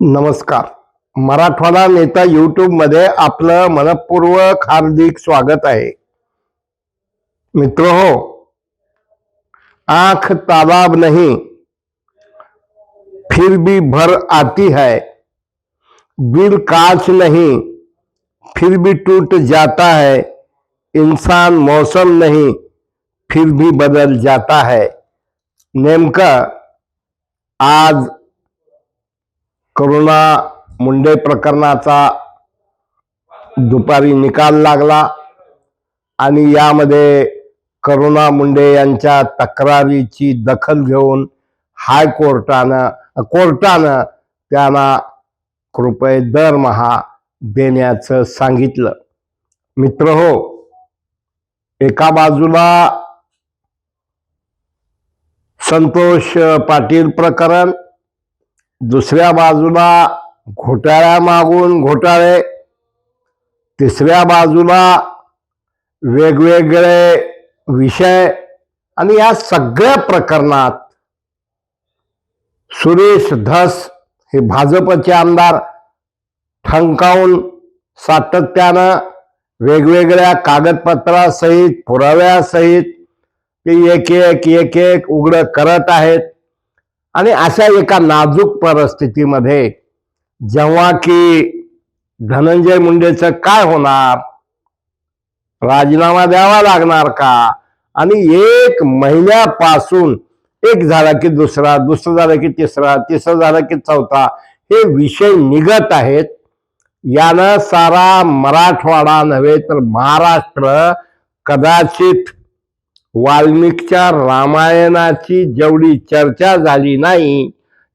नमस्कार. मराठवाडा नेता युट्यूबमध्ये आपलं मनपूर्वक हार्दिक स्वागत आहे. मित्र हो आंख तालाब नहीं फिर भी भर आती है. दिल कांच नहीं फिर भी टूट जाता है. इंसान मौसम नहीं फिर भी बदल जाता है. नेमकं आज करुणा मुंडे प्रकरणाचा दुपारी निकाल लागला आणि यामध्ये करुणा मुंडे यांच्या तक्रारीची दखल घेऊन हायकोर्टानं कोर्टानं त्यांना कृपये दरमहा देण्याचं सांगितलं. मित्र हो एका बाजूला संतोष पाटील प्रकरण दुसऱ्या बाजूला घोटाळ्यामागून घोटाळे तिसऱ्या बाजूला वेगवेगळे विषय आणि या सगळ्या प्रकरणात सुरेश धस हे भाजपचे आमदार ठणकावून सातत्यानं वेगवेगळ्या कागदपत्रासहित पुराव्यासहित ते एक एक एक एक उघड करत आहेत. आणि अशा एका नाजूक परिस्थितीमध्ये जेव्हा की धनंजय मुंडेचं काय होणार? राजीनामा द्यावा लागणार का? आणि एक महिन्यापासून एक झाला की दुसरा दुसरं झालं की तिसरा तिसरं झालं की चौथा हे विषय निघत आहेत. यानं सारा मराठवाडा नव्हे तर महाराष्ट्र कदाचित वाल्मिकच्या रामायणाची जेवढी चर्चा झाली नाही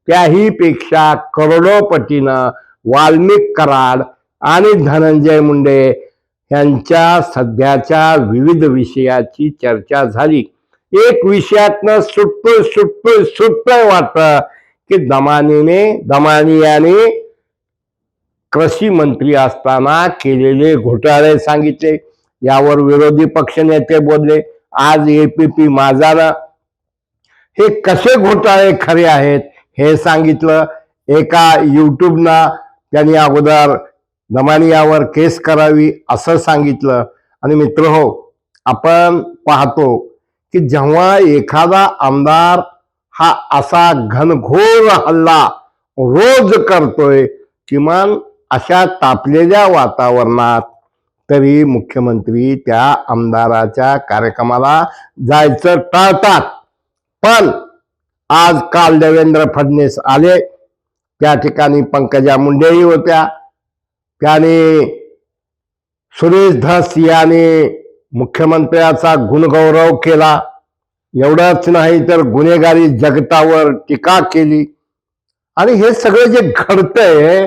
त्याही पेक्षा करोडोपटीनं वाल्मिक कराड आणि धनंजय मुंडे यांच्या सध्याच्या विविध विषयाची चर्चा झाली. एक विषयातनं सुटतोय सुटतोय सुटतोय वाटत की दमानीने दमानियाने कृषी मंत्री असताना केलेले घोटाळे सांगितले. यावर विरोधी पक्षनेते बोलले. आज एपीपी माझानं हे कसे घोटाळे खरे आहेत हे सांगितलं. एका युट्यूबना त्यांनी अगोदर दमानी केस करावी असं सांगितलं. आणि मित्र हो आपण पाहतो की जेव्हा एखादा आमदार हा असा घनघोर हल्ला रोज करतोय किमान अशा तापलेल्या वातावरणात तरी मुख्यमंत्री त्या आमदाराच्या कार्यक्रमाला जायचं टाळतात. पण आज काल देवेंद्र फडणवीस आले. त्या ठिकाणी पंकजा मुंडेही होत्या. त्याने सुरेश धस याने मुख्यमंत्र्याचा गुणगौरव केला. एवढंच नाही तर गुन्हेगारी जगतावर टीका केली. आणि हे सगळं जे घडतंय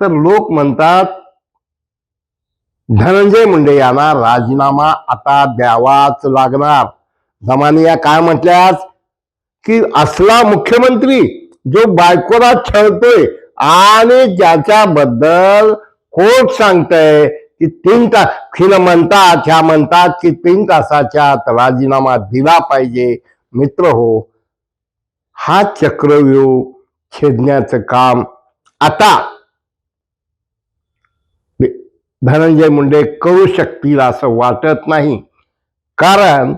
तर लोक म्हणतात धनंजय मुंडे यांना राजीनामा आता द्यावाच लागणार. जमानिया काय म्हटल्यास की असला मुख्यमंत्री जो बायकोला छळतोय आणि ज्याच्याबद्दल कोर्ट सांगतय की तीन तास खिन म्हणतात ह्या म्हणतात की तीन तासाच्या आत राजीनामा दिला पाहिजे. मित्र हो हा चक्रव्यूह छेदण्याचं काम आता धनंजय मुंडे करू शकतील असं वाटत नाही. कारण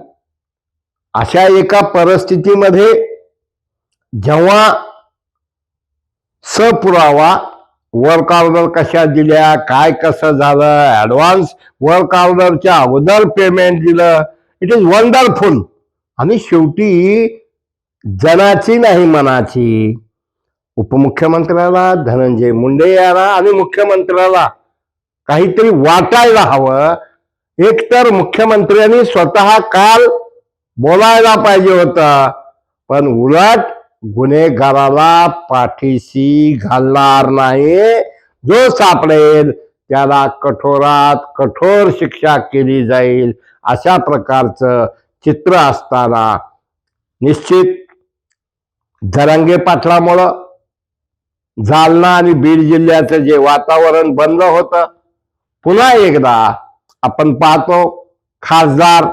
अशा एका परिस्थितीमध्ये जेव्हा सपुरावा वर्क ऑर्डर कशा दिल्या काय कसं झालं ऍडव्हान्स वर्क ऑर्डरच्या अगोदर पेमेंट दिलं इट इज वंडरफुल आणि शेवटी जनाची नाही मनाची. उपमुख्यमंत्र्याला धनंजय मुंडे याला आणि मुख्यमंत्र्याला काहीतरी वाटायला हवं. एकतर मुख्यमंत्र्यांनी स्वतः काल बोलायला पाहिजे होतं. पण उलट गुन्हेगाराला पाठीशी घालणार नाही. जो सापडेल त्याला कठोरात कठोर शिक्षा केली जाईल. अशा प्रकारचं चित्र असताना निश्चित जरांगे पाटलामुळं जालना आणि बीड जिल्ह्याचं जे वातावरण बंद होतं पुन्हा एकदा आपण पाहतो खासदार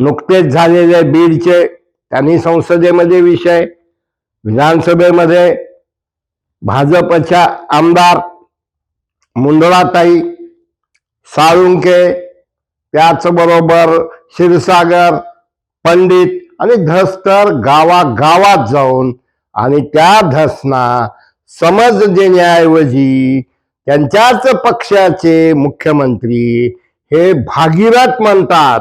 नुकतेच झालेले बीडचे त्यांनी संसदेमध्ये विषय विधानसभेमध्ये भाजपच्या आमदार मुंडळाताई साळुंके त्याचबरोबर क्षीरसागर पंडित आणि धस्तर गावागावात जाऊन आणि त्या धसना समज देण्याऐवजी त्यांच्याच पक्षाचे मुख्यमंत्री हे भागीरथ म्हणतात.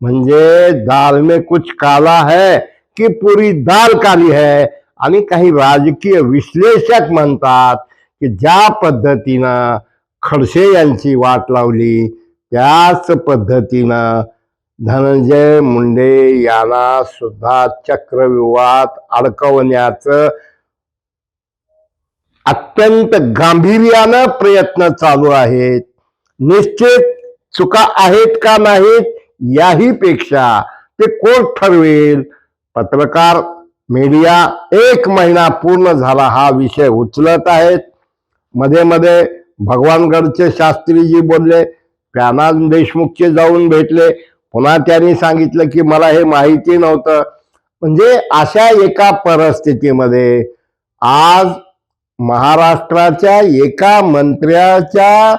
म्हणजे दाल में कुछ काला है की पुरी दाल काली है? आणि काही राजकीय विश्लेषक म्हणतात की ज्या पद्धतीनं खडसे यांची वाट लावली त्याच पद्धतीनं धनंजय मुंडे यांना सुद्धा चक्रव्यूहात अडकवण्याचं अत्यंत गांभीर्यानं प्रयत्न चालू आहेत. निश्चित चुका आहेत का नाहीत याही पेक्षा ते कोण ठरवेल? पत्रकार मीडिया एक महिना पूर्ण झाला हा विषय उचलत आहेत. मध्ये मध्ये भगवानगडचे शास्त्रीजी बोलले प्यानाद देशमुखचे जाऊन भेटले. पुन्हा त्यांनी सांगितलं की मला हे माहिती नव्हतं. म्हणजे अशा एका परिस्थितीमध्ये आज महाराष्ट्राच्या एका मंत्र्याच्या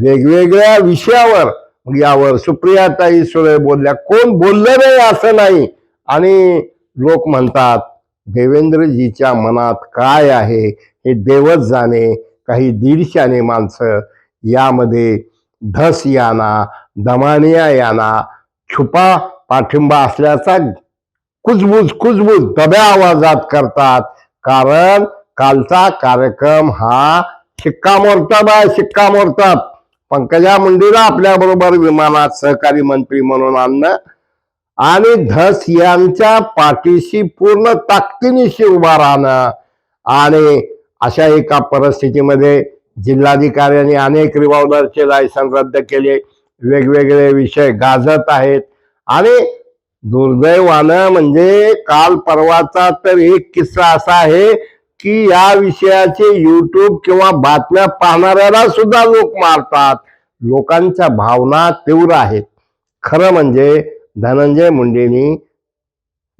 वेगवेगळ्या विषयावर. यावर सुप्रियाताई सुळे बोलल्या कोण बोललं नाही असं नाही? आणि लोक म्हणतात देवेंद्रजीच्या मनात काय आहे? हे देवच जाणे काही दीडशाने माणसं यामध्ये धस याना दमानिया याना छुपा पाठिंबा असल्याचा कुजबूज कुजबूज दब्या आवाजात करतात. कारण कालचा कार्यक्रम हा शिक्कामोर्तब आहे शिक्कामोर्तब पंकजा मुंडेला आपल्या बरोबर विमानात सहकारी मंत्री म्हणून आणणं आणि धस यांच्या पाठीशी पूर्ण ताकदीनिशी उभा राहणं. आणि अशा एका परिस्थितीमध्ये जिल्हाधिकाऱ्यांनी अनेक रिव्हॉल्वरचे लायसन रद्द केले. वेगवेगळे विषय गाजत आहेत. आणि दुर्दैवानं म्हणजे काल परवाचा तर एक किस्सा असा आहे की या विषयाचे युट्यूब किंवा बातम्या पाहणाऱ्याला सुद्धा लोक मारतात. लोकांच्या भावना तीव्र आहेत. खरं म्हणजे धनंजय मुंडेनी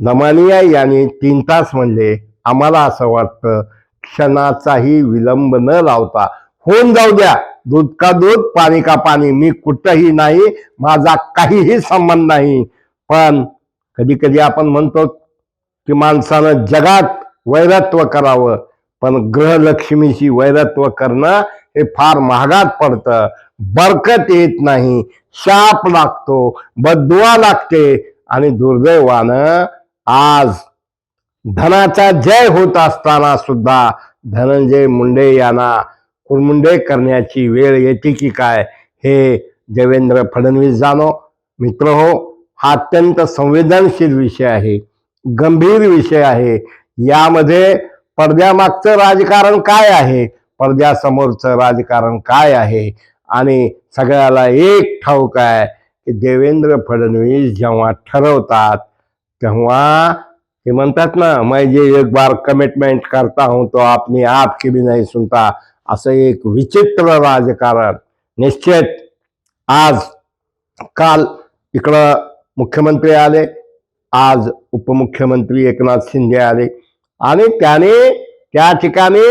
दमानिया यांनी तीन तास म्हणले आम्हाला असं वाटतं क्षणाचाही विलंब न लावता होऊन जाऊ द्या. दूध का दूध पाणी का पाणी मी कुठंही नाही माझा काहीही संबंध नाही. पण कधी कधी आपण म्हणतो की माणसानं जगात वैरत्व करावं. पण ग्रहलक्ष्मीशी वैरत्व करणं हे फार महागात पडतं. बरकत येत नाही. शाप लागतो. बदुआ लागते. आणि दुर्दैवानं आज धनाचा जय होत असताना सुद्धा धनंजय मुंडे यांना कुरमुंडे करण्याची वेळ येते की काय हे देवेंद्र फडणवीस जाणो. मित्र हो हा अत्यंत संवेदनशील विषय आहे. गंभीर विषय आहे. यामध्ये पडद्यामागचं राजकारण काय आहे? पडद्यासमोरचं राजकारण काय आहे? आणि सगळ्याला एक ठाऊक आहे की देवेंद्र फडणवीस जेव्हा ठरवतात तेव्हा ते म्हणतात ना मैं जे एक बार कमिटमेंट करता हूं तो आपने आप की भी नाही सुनता. असं एक विचित्र राजकारण. निश्चित आज काल इकडं मुख्यमंत्री आले आज उपमुख्यमंत्री एकनाथ शिंदे आले. आणि त्याने त्या ठिकाणी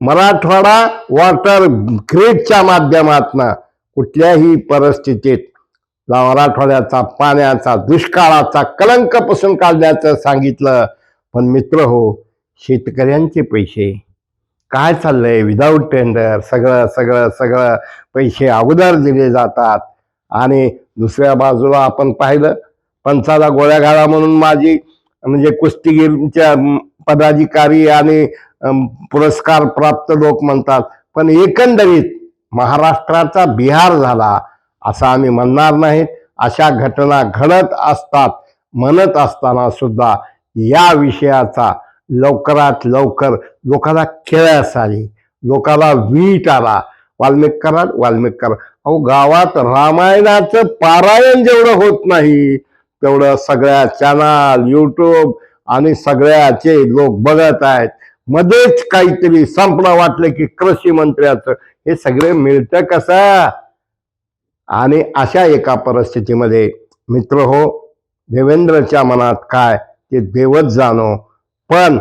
मराठवाडा वॉटर ग्रेडच्या माध्यमातनं कुठल्याही परिस्थितीत मराठवाड्याचा पाण्याचा दुष्काळाचा कलंक पसून काढण्याचं सांगितलं. पण मित्र हो शेतकऱ्यांचे पैसे काय चाललंय विदाऊट टेंडर सगळं सगळं सगळं पैसे अगोदर दिले जातात. आणि दुसऱ्या बाजूला आपण पाहिलं पंचाला गोळ्या घाला म्हणून माझी म्हणजे कुस्तीगीरच्या पदाधिकारी आणि पुरस्कार प्राप्त लोक म्हणतात पण एकंदरीत महाराष्ट्राचा बिहार झाला असं आम्ही म्हणणार नाहीत अशा घटना घडत असतात म्हणत असताना सुद्धा या विषयाचा लवकरात लवकर लोकांना खेळास आली लोकांना वीट आला. वाल्मिक करा वाल्मिक करा अहो गावात रामायणाचं पारायण जेवढं होत नाही तेवढं सगळ्या चॅनल युट्यूब आणि सगळ्याचे लोक बघत आहेत. मध्येच काहीतरी संपणं वाटलं की कृषी मंत्र्याचं. हे सगळे मिळतं कसं? आणि अशा एका परिस्थितीमध्ये मित्र हो देवेंद्रच्या मनात काय ते देवच जाणो. पण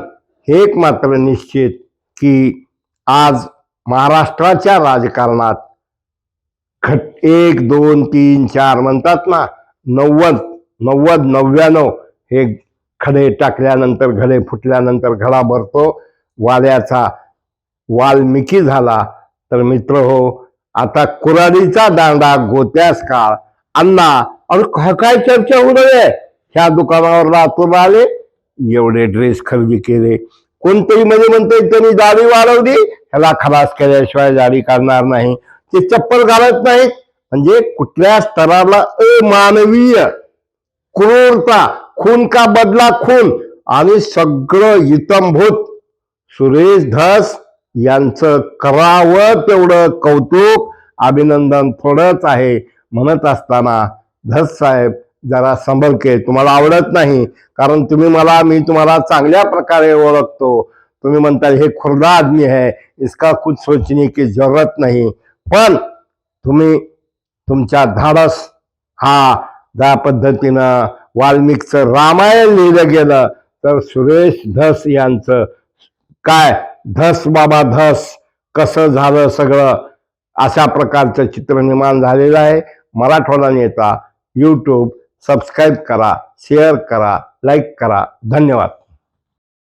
हे एक मात्र निश्चित की आज महाराष्ट्राच्या राजकारणात खट एक दोन तीन चार म्हणतात ना नव्वद नव्वद नव्याण्णव हे खडे टाकल्यानंतर घडे फुटल्यानंतर घडा भरतो. वाऱ्याचा वाल्मिकी झाला तर मित्र हो आता कुराडीचा दांडा गोत्यास काळ. अण्णा अरे काय काय चर्चा होऊ नये? ह्या दुकानावर लातूर आले एवढे ड्रेस खरेदी केले. कोणतरी म्हणजे म्हणते त्यांनी दाढी वाढवली. ह्याला खलास केल्याशिवाय दाढी काढणार नाही. ते चप्पल घालत नाहीत. म्हणजे कुठल्या स्तराला अमानवीय क्रूरता खून का बदला खून? आणि सगळं इतंभूत. सुरेश धस यांचं करावं तेवढं कौतुक अभिनंदन थोडंच आहे म्हणत असताना धस साहेब जरा संभलके तुम्हाला आवडत नाही कारण तुम्ही मला मी तुम्हाला चांगल्या प्रकारे ओळखतो. तुम्ही म्हणता हे खुर्दा आदमी है इसका कुछ सोचने की जरूरत नाही. पण तुम्ही तुमच्या धाडस हा ज्या पद्धतीनं वाल्मिकचं रामायण लिहिलं गेलं तर सुरेश धस यांचं काय? धस बाबा धस कसं झालं सगळं? अशा प्रकारचं चित्र निर्माण झालेलं आहे. मराठवाडा नेता यूट्यूब सबस्क्राईब करा शेअर करा लाईक करा. धन्यवाद.